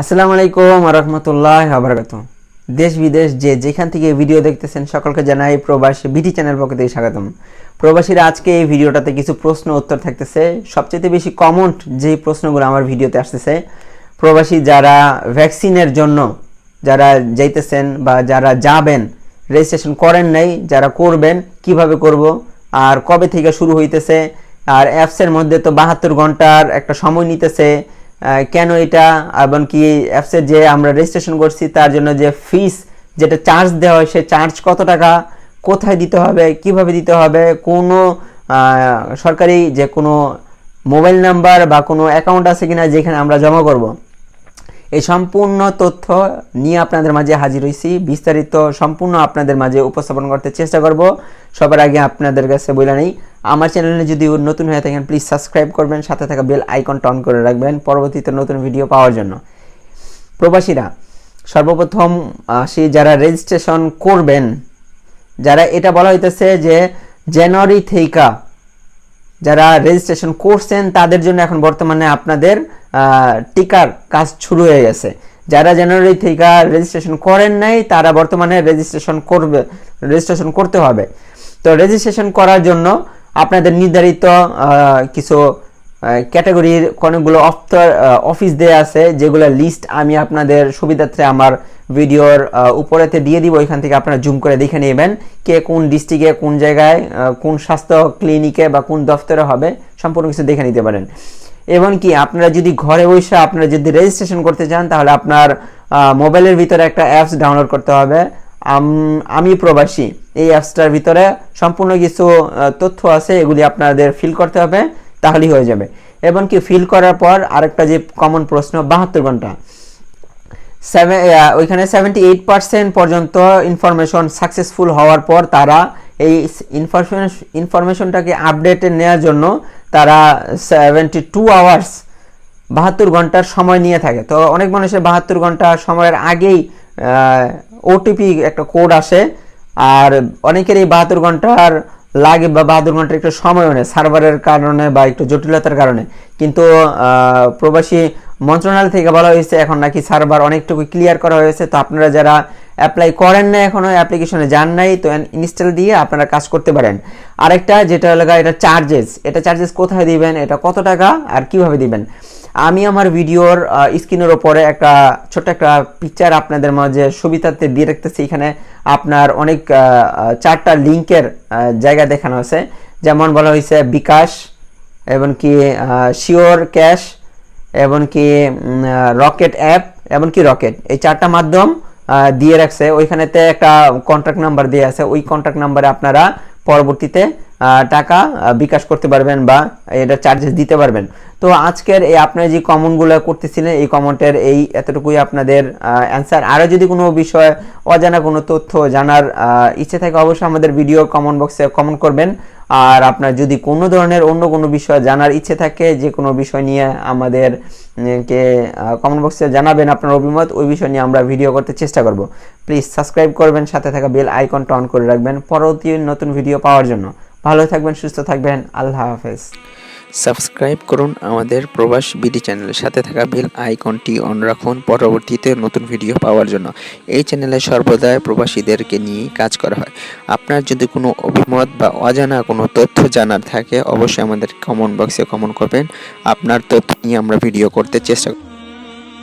আসসালামু আলাইকুম রহমতুল্লাহ আবরকাত দেশ বিদেশ যে যেখান থেকে ভিডিও দেখতেছেন সকলকে জানাই প্রবাসী বিটি চ্যানেল পক্ষ থেকে স্বাগতম। প্রবাসীরা আজকে এই ভিডিওটাতে কিছু প্রশ্ন উত্তর থাকতেছে। সবচেয়ে বেশি কমন যে প্রশ্নগুলো আমার ভিডিওতে আসতেছে, প্রবাসী যারা ভ্যাকসিনের জন্য যারা যাইতেছেন বা যারা যাবেন রেজিস্ট্রেশন করেন নাই, যারা করবেন, কীভাবে করব, আর কবে থেকে শুরু হইতেছে, আর অ্যাপসের মধ্যে তো বাহাত্তর ঘণ্টার একটা সময় নিতেছে কেন এটা? এবং কি অ্যাপসে যে আমরা রেজিস্ট্রেশন করছি, তার জন্য যে ফিস যেটা চার্জ দেওয়া হয়, সে চার্জ কত টাকা? কোথায় দিতে হবে? কীভাবে দিতে হবে? কোনো সরকারি যে কোনো মোবাইল নাম্বার বা কোনো অ্যাকাউন্ট আছে কিনা যেখানে আমরা জমা করব। এই সম্পূর্ণ তথ্য নিয়ে আপনাদের মাঝে হাজির হয়েছি বিস্তারিত সম্পূর্ণ আপনাদের মাঝে উপস্থাপন করতে চেষ্টা করব। সবার আগে আপনাদের কাছে বলে নেই। আমার চ্যানেলে যদি নতুন হয়ে থাকেন প্লিজ সাবস্ক্রাইব করবেন, সাথে থাকা বেল আইকনটা অন করে রাখবেন পরবর্তীতে নতুন ভিডিও পাওয়ার জন্য। প্রবাসীরা, সর্বপ্রথম আসি যারা রেজিস্ট্রেশন করবেন, যারা এটা বলা হইতেছে যে জানুয়ারি থেকে যারা রেজিস্ট্রেশন করছেন, তাদের জন্য এখন বর্তমানে আপনাদের টিকার কাজ শুরু হয়ে গেছে। যারা জানুয়ারি থেকে রেজিস্ট্রেশন করেন নাই, তারা বর্তমানে রেজিস্ট্রেশন করবে রেজিস্ট্রেশন করতে হবে। তো রেজিস্ট্রেশন করার জন্য আপনাদের নির্ধারিত কিছু ক্যাটাগরির অনেকগুলো অফটার অফিস দেয়া আছে, যেগুলো লিস্ট আমি আপনাদের সুবিধার্থে আমার ভিডিওর উপরেতে দিয়ে দিব। ওইখান থেকে আপনারা জুম করে দেখে নেবেন কে কোন ডিস্ট্রিক্টে কোন জায়গায় কোন স্বাস্থ্য ক্লিনিকে বা কোন দফতরে হবে। সম্পূর্ণ কিছু দেখে নিতে পারেন। এবং কি, আপনারা যদি ঘরে বসে আপনারা যদি রেজিস্ট্রেশন করতে চান, তাহলে আপনার মোবাইলের ভিতরে একটা অ্যাপস ডাউনলোড করতে হবে। আম- প্রবাসী। এই অ্যাপসটার ভিতরে সম্পূর্ণ কিছু তথ্য আছে, এগুলি আপনাদের ফিল করতে হবে, তাহলেই হয়ে যাবে। এবং কি ফিল করার পর আরেকটা যে কমন প্রশ্ন, বাহাত্তর ঘণ্টা। সেভেন ওইখানে সেভেন্টি এইট পার্সেন্ট পর্যন্ত ইনফরমেশন সাকসেসফুল হওয়ার পর তারা এই ইনফরমেশন ইনফরমেশনটাকে আপডেটে নেওয়ার জন্য তারা সেভেন্টি টু আওয়ার্স বাহাত্তর ঘণ্টার সময় নিয়ে থাকে। তো অনেক মানুষের বাহাত্তর ঘণ্টা সময়ের আগেই ওটিপি একটা কোড আসে আর অনেকের এই বাহাত্তর ঘণ্টার লাগে বা বাহাত্তর ঘণ্টার একটু সময়ও নেই সার্ভারের কারণে বা একটু জটিলতার কারণে। কিন্তু প্রবাসী মন্ত্রণালয় থেকে বলা হয়েছে এখন নাকি সার্ভার অনেকটুকু ক্লিয়ার করা হয়েছে। তো আপনারা যারা অ্যাপ্লাই করেন না এখনও অ্যাপ্লিকেশনে যান নাই তো ইনস্টল দিয়ে আপনারা কাজ করতে পারেন। আরেকটা যেটা হলো গা, এটা চার্জেস এটা চার্জেস কোথায় দিবেন? এটা কত টাকা? আর কীভাবে দিবেন? আমি আমার ভিডিওর স্ক্রিনের ওপরে একটা ছোট্ট একটা পিকচার আপনাদের মাঝে সুবিধার্থে দিয়ে রাখতেছি। এখানে আপনার অনেক চারটা লিঙ্কের জায়গা দেখানো আছে। যেমন বলা হয়েছে বিকাশ, এবং কি শিওর ক্যাশ, এবং কি রকেট অ্যাপ, এবং কি রকেট। এই চারটা মাধ্যম দিয়ে রাখছে। ওইখানেতে একটা কন্ট্যাক্ট নাম্বার দিয়ে আছে। ওই কন্ট্যাক্ট নাম্বারে আপনারা পরবর্তীতে টাকা বিকাশ করতে পারবেন বা এটা চার্জেস দিতে পারবেন। তো আজকের এই আপনারা যে কমনগুলো করতেছিলেন, এই কমেন্টের এই এতটুকুই আপনাদের অ্যান্সার আরও যদি কোনো বিষয়, অজানা কোনো তথ্য জানার ইচ্ছে থাকে অবশ্যই আমাদের ভিডিও কমেন্ট বক্সে কমেন্ট করবেন। আর আপনার যদি কোনো ধরনের অন্য কোনো বিষয় জানার ইচ্ছে থাকে, যে কোনো বিষয় নিয়ে আমাদের কে কমেন্ট বক্সে জানাবেন আপনার অভিমত, ওই বিষয় নিয়ে আমরা ভিডিও করতে চেষ্টা করব। প্লিজ সাবস্ক্রাইব করবেন, সাথে থাকা বেল আইকনটা অন করে রাখবেন, পরবর্তী নতুন ভিডিও পাওয়ার জন্য। ভালো থাকবেন, সুস্থ থাকবেন, আল্লাহ হাফেজ। সাবস্ক্রাইব করুন আমাদের প্রবাস বিডি চ্যানেলের সাথে থাকা বেল আইকনটি অন রাখুন পরবর্তীতে নতুন ভিডিও পাওয়ার জন্য। এই চ্যানেলে সর্বদাই প্রবাসীদেরকে নিয়ে কাজ করা হয়। আপনার যদি কোনো অভিমত বা অজানা কোনো তথ্য জানার থাকে, অবশ্যই আমাদের কমেন্ট বক্সে কমেন্ট করবেন। আপনার তথ্য নিয়ে আমরা ভিডিও করতে চেষ্টা